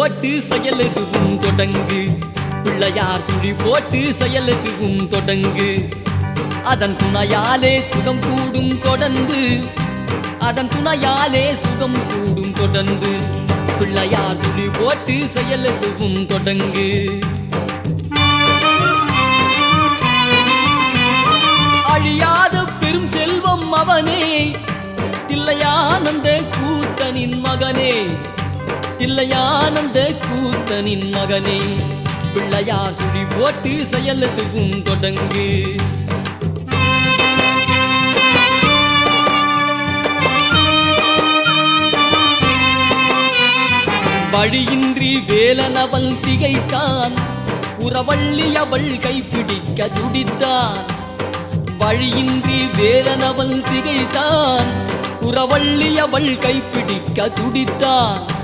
போட்டு செயலதுவும் தொடங்கு. பிள்ளையார் சுழி போட்டு செயலதுவும் தொடங்கு. அதன் துணையாலே சுகம் கூடும் தொடர்ந்து. அதன் துணையாலே சுகம் கூடும் தொடர்ந்து. பிள்ளையார் சுழி போட்டு செயலதுவும் தொடங்கு. இல்லையானந்த கூத்தனின் மகனே. பிள்ளையார் சுழி போட்டு செயலத்துக்கும் தொடங்கு. வழியின்றி வேலனவள் திகைத்தான். உறவள்ளி அவள் கைப்பிடிக்க துடித்தான். வழியின்றி வேலனவள் திகைத்தான். உறவள்ளி அவள் கைப்பிடிக்க துடித்தான்.